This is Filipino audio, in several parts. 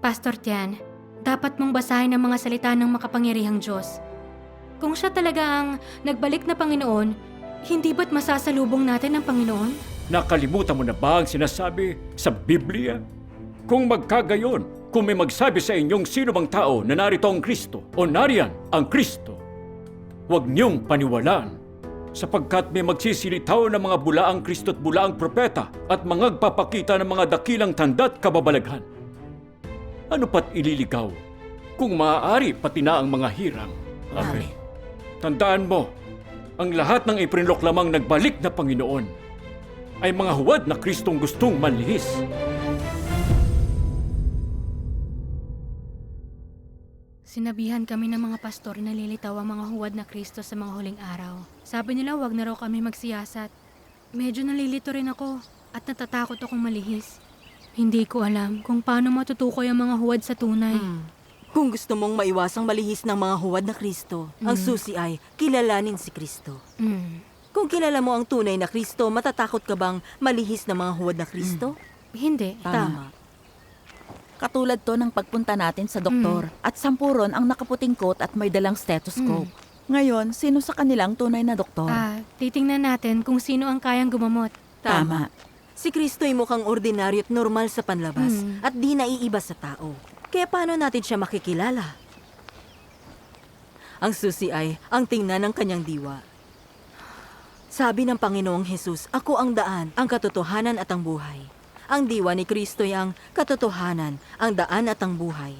Pastor Tian, dapat mong basahin ang mga salita ng makapangyarihang Diyos. Kung siya talaga ang nagbalik na Panginoon, hindi ba't masasalubong natin ang Panginoon? Nakalimutan mo na ba ang sinasabi sa Biblia? Kung magkagayon, kung may magsabi sa inyong sino bang tao na narito ang Kristo o nariyan ang Kristo, huwag niyong paniwalaan sapagkat may magsisilitaw ng mga bulaang Kristo at bulaang propeta at mga agpapakita ng mga dakilang tanda at kababalaghan. Ano pat ililigaw kung maaari pati na ang mga hirang. Amen. Tandaan mo, ang lahat ng iprinloklamang nagbalik na Panginoon ay mga huwad na Kristong gustong manlihis. Sinabihan kami ng mga pastor na lilitaw ang mga huwad na Kristo sa mga huling araw. Sabi nila wag na raw kami magsiyasat. Medyo nalilito rin ako at natatakot akong malihis. Hindi ko alam kung paano matutukoy ang mga huwad sa tunay. Kung gusto mong maiwasang malihis ng mga huwad na Kristo, ang susi ay kilalanin si Kristo. Mm. Kung kilala mo ang tunay na Kristo, matatakot ka bang malihis ng mga huwad na Kristo? Hindi. Tama. Katulad to ng pagpunta natin sa doktor at sampuron ang nakaputing coat at may dalang stethoscope. Ngayon, sino sa kanilang tunay na doktor? Ah, titingnan natin kung sino ang kayang gumamot. Tama. Si Kristo ay mukhang ordinaryo at normal sa panlabas Mm. at di naiiba sa tao. Kaya paano natin siya makikilala? Ang susi ay ang tingnan ng kanyang diwa. Sabi ng Panginoong Hesus, Ako ang daan, ang katotohanan at ang buhay. Ang diwa ni Kristo ay ang katotohanan, ang daan at ang buhay.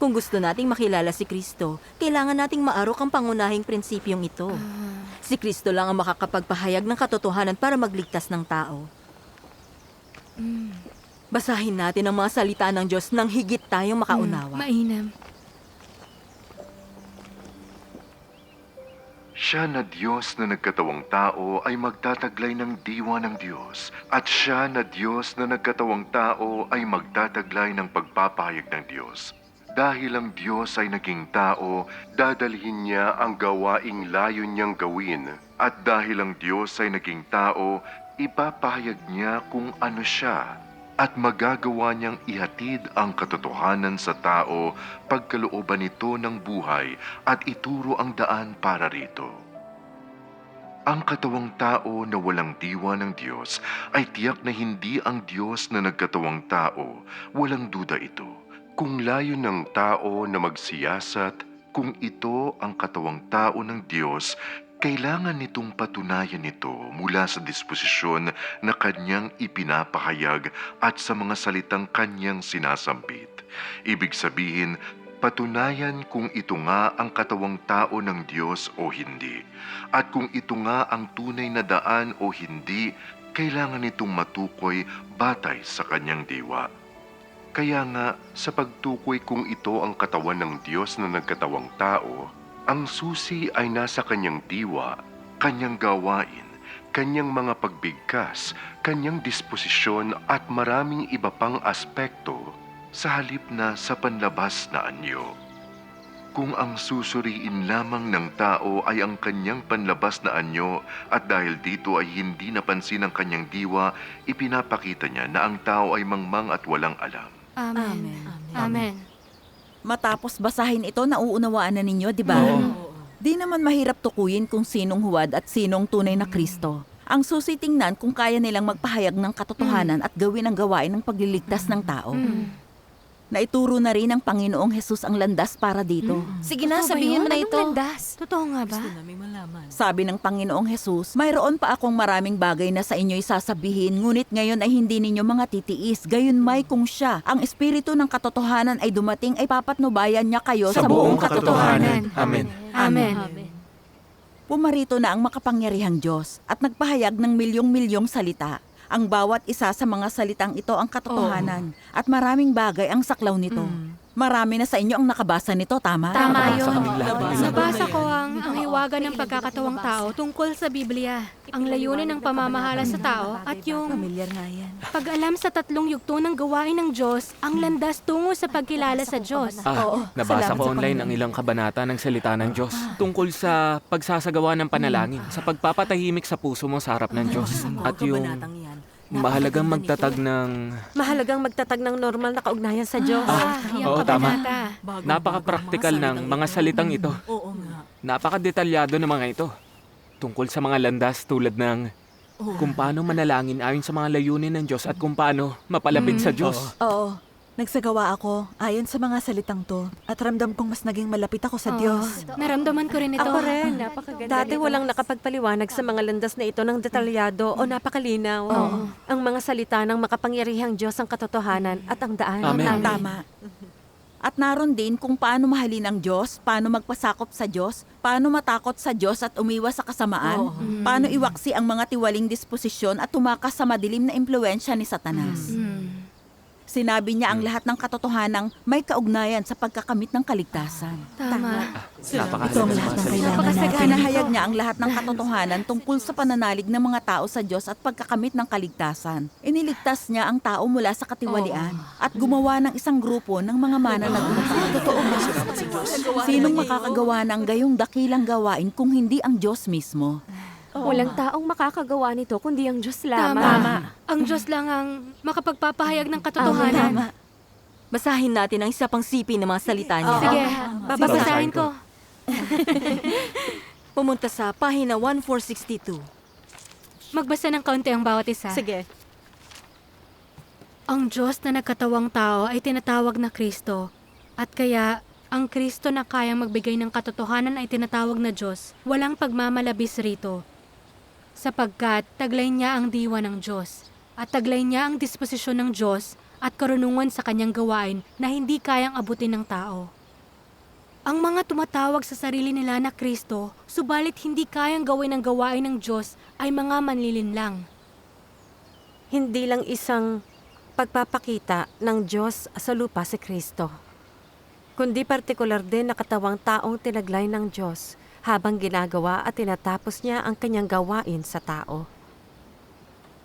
Kung gusto nating makilala si Kristo, kailangan nating maarok ang pangunahing prinsipyong ito. Si Kristo lang ang makakapagpahayag ng katotohanan para magligtas ng tao. Basahin natin ang mga salita ng Diyos nang higit tayong makaunawa. Mainam. Siya na Diyos na nagkatawang tao ay magtataglay ng diwa ng Diyos. At siya na Diyos na nagkatawang tao ay magtataglay ng pagpapahayag ng Diyos. Dahil ang Diyos ay naging tao, dadalhin niya ang gawaing layo niyang gawin. At dahil ang Diyos ay naging tao, ipapahayag niya kung ano siya. At magagawa niyang ihatid ang katotohanan sa tao pagkalooban nito ng buhay at ituro ang daan para rito. Ang katawang tao na walang diwa ng Diyos ay tiyak na hindi ang Diyos na nagkatawang tao. Walang duda ito. Kung layo ng tao na magsiyasat, kung ito ang katawang tao ng Diyos, kailangan nitong patunayan ito mula sa disposisyon na kanyang ipinapahayag at sa mga salitang kanyang sinasambit. Ibig sabihin, patunayan kung ito nga ang katawang tao ng Diyos o hindi. At kung ito nga ang tunay na daan o hindi, kailangan nitong matukoy batay sa kanyang diwa. Kaya nga, sa pagtukoy kung ito ang katawan ng Diyos na nagkatawang tao, ang susi ay nasa kanyang diwa, kanyang gawain, kanyang mga pagbigkas, kanyang disposisyon at maraming iba pang aspekto sa halip na sa panlabas na anyo. Kung ang susuriin lamang ng tao ay ang kanyang panlabas na anyo at dahil dito ay hindi napansin ang kanyang diwa, ipinapakita niya na ang tao ay mangmang at walang alam. Amen. Amen. Amen. Matapos basahin ito, nauunawaan na ninyo, di ba? Di naman mahirap tukuyin kung sinong huwad at sinong tunay na Kristo. Ang susi tingnan kung kaya nilang magpahayag ng katotohanan at gawin ang gawain ng pagliligtas ng tao. Naituro na rin ng Panginoong Hesus ang landas para dito. Sige na, Totoo ba sabihin yun? mo na Anong ito. landas? Totoo nga ba? Sabi ng Panginoong Hesus, mayroon pa akong maraming bagay na sa inyo'y sasabihin, ngunit ngayon ay hindi ninyo mga titiis. Gayon may kung siya, ang espiritu ng katotohanan ay dumating ay papatnubayan niya kayo sa, buong katotohanan. Amen. Amen. Pumarito na ang makapangyarihang Diyos at nagpahayag ng milyong-milyong salita. Ang bawat isa sa mga salitang ito ang katotohanan at maraming bagay ang saklaw nito. Marami na sa inyo ang nakabasa nito, tama? Tama Nabasa yun. Nabasa ko ang, ang hiwaga ng pagkakatawang tao tungkol sa Biblia. Ang layunin ng pamamahala sa tao at yung pag-alam sa tatlong yugto ng gawain ng Diyos, ang landas tungo sa pagkilala sa Diyos. Ah, nabasa ko online ang ilang kabanata ng salita ng Diyos tungkol sa pagsasagawa ng panalangin, sa pagpapatahimik sa puso mo sa harap ng Diyos. At yung. Mahalagang magtatag ng... Mahalagang magtatag ng normal na kaugnayan sa Diyos. Ah, yan oo, tama. Napaka-practical ng mga salitang ito. Oo nga. Napakadetalyado ng mga ito. Tungkol sa mga landas tulad ng kung paano manalangin ayon sa mga layunin ng Diyos at kung paano mapalapit sa Diyos. Oo. Nagsagawa ako ayon sa mga salitang to at ramdam kong mas naging malapit ako sa Diyos. Oo, naramdaman ko rin ito. Ako rin. Dati walang nakapagpaliwanag sa mga landas na ito ng detalyado o napakalinaw. Ang mga salita ng makapangyarihang Diyos ang katotohanan at ang daan. Amen. Tama. At naroon din kung paano mahalin ang Diyos, paano magpasakop sa Diyos, paano matakot sa Diyos at umiwas sa kasamaan, paano iwaksi ang mga tiwaling disposisyon at tumakas sa madilim na impluensya ni Satanas. Hmm. Sinabi niya ang lahat ng katotohanang may kaugnayan sa pagkakamit ng kaligtasan. Tama. Napakahalaga Ito ang ng lahat mga ng salita. kailangan natin. Pinahayag niya ang lahat ng katotohanan tungkol sa pananalig ng mga tao sa Diyos at pagkakamit ng kaligtasan. Iniligtas niya ang tao mula sa katiwalian at gumawa ng isang grupo ng mga mananagumpay. Totoo ba? Sinong makakagawa ng gayong dakilang gawain kung hindi ang Diyos mismo? Walang taong makakagawa nito kundi ang Diyos lamang. Tama. Ang Diyos lang ang makapagpapahayag ng katotohanan. Basahin natin ang isa pang sipi ng mga salita niya. Sige, Babasahin ko. Pumunta sa pahina 1462. Magbasa ng kaunti ang bawat isa. Sige. Ang Diyos na nagkatawang tao ay tinatawag na Kristo. At kaya, ang Kristo na kayang magbigay ng katotohanan ay tinatawag na Diyos. Walang pagmamalabis rito. Sapagkat taglay niya ang diwa ng Diyos. At taglay niya ang disposisyon ng Diyos at karunungan sa kanyang gawain na hindi kayang abutin ng tao. Ang mga tumatawag sa sarili nila na Kristo, subalit hindi kayang gawin ang gawain ng Diyos ay mga manlilinlang. Hindi lang isang pagpapakita ng Diyos sa lupa si Kristo, kundi partikular din na katawang taong tinaglay ng Diyos habang ginagawa at tinatapos niya ang kanyang gawain sa tao.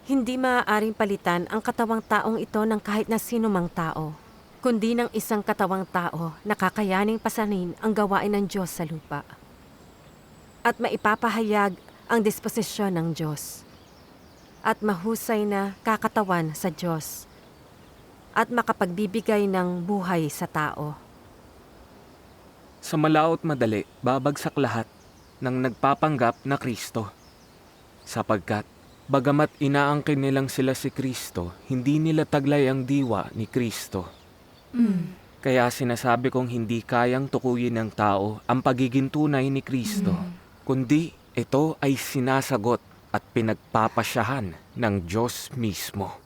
Hindi maaaring palitan ang katawang taong ito ng kahit na sino mang tao, kundi ng isang katawang tao na kakayaning pasanin ang gawain ng Diyos sa lupa. At maipapahayag ang disposisyon ng Diyos at mahusay na kakatawan sa Diyos at makapagbibigay ng buhay sa tao. Sa malaot madali, babagsak lahat ng nagpapanggap na Kristo. Sapagkat, bagamat inaangkin nilang sila si Kristo, hindi nila taglay ang diwa ni Kristo. Kaya sinasabi kong hindi kayang tukuyin ng tao ang pagiging tunay ni Kristo, kundi ito ay sinasagot at pinagpapasyahan ng Diyos mismo.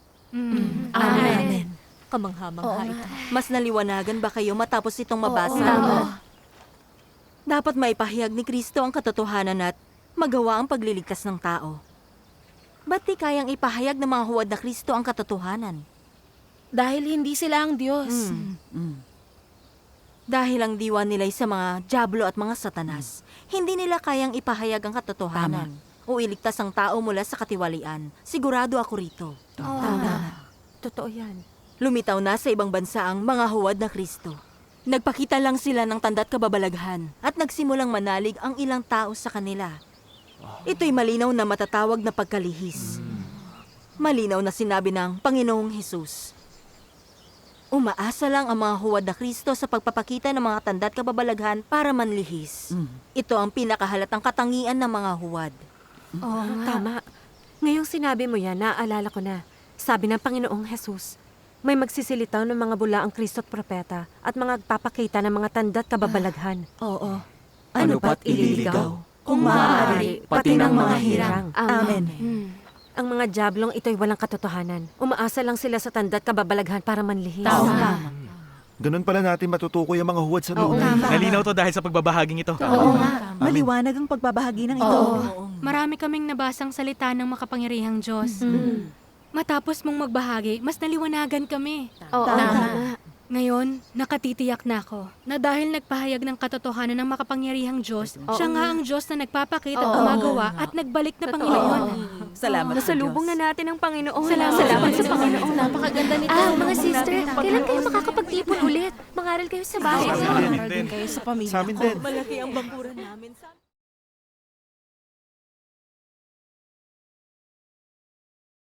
Amen. Kamangha-mangha ito. Mas naliwanagan ba kayo matapos itong mabasa? Oo. Dapat maipahayag ni Kristo ang katotohanan at magawa ang pagliligtas ng tao. Ba't di kayang ipahayag ng mga huwad na Kristo ang katotohanan? Dahil hindi sila ang Diyos. Dahil ang diwa nila'y sa mga jablo at mga satanas, hindi nila kayang ipahayag ang katotohanan o iligtas ang tao mula sa katiwalian. Sigurado ako rito. Tama. Totoo yan. Lumitaw na sa ibang bansa ang mga huwad na Kristo. Nagpakita lang sila ng tanda't kababalaghan at nagsimulang manalig ang ilang tao sa kanila. Ito'y malinaw na matatawag na pagkalihis. Malinaw na sinabi ng Panginoong Hesus. Umaasa lang ang mga huwad na Kristo sa pagpapakita ng mga tanda't kababalaghan para manlihis. Ito ang pinakahalatang katangian ng mga huwad. Oo Tama. Ngayong sinabi mo yan, naaalala ko na. Sabi ng Panginoong Jesus, may magsisilitaw ng mga bula ang Kristo at propeta at mga agpapakita ng mga tanda't kababalaghan. Oo. Ano pa't ililigaw? Kung maaari, pati ng mga hirang. Amen. Ang mga jablong ito'y walang katotohanan. Umaasa lang sila sa tanda't kababalaghan para manlihis. Ganun pala natin matutukoy ang mga huwad sa Oo, tama. Nalinaw to dahil sa pagbabahaging ito. Oo nga. Maliwanag ang pagbabahagi ng ito. Marami kaming nabasang salita ng makapangyarihang Diyos. Matapos mong magbahagi, mas naliwanagan kami. Oo, tama. Ngayon, nakatitiyak na ako na dahil nagpahayag ng katotohanan ng makapangyarihang Diyos, siya nga ang Diyos na nagpapakita at gumagawa at nagbalik na Panginoon. Salamat sa Nasalubong Diyos. na natin ang Panginoon. Salamat. Salamat sa Panginoon. Napakaganda nito. Ah, mga sister, kailan kayo makakapagtipon ulit? Mangaral kayo sa bahay. Sa amin din. Kayo sa pamilya Sa amin ko. din. Malaki ang bakuran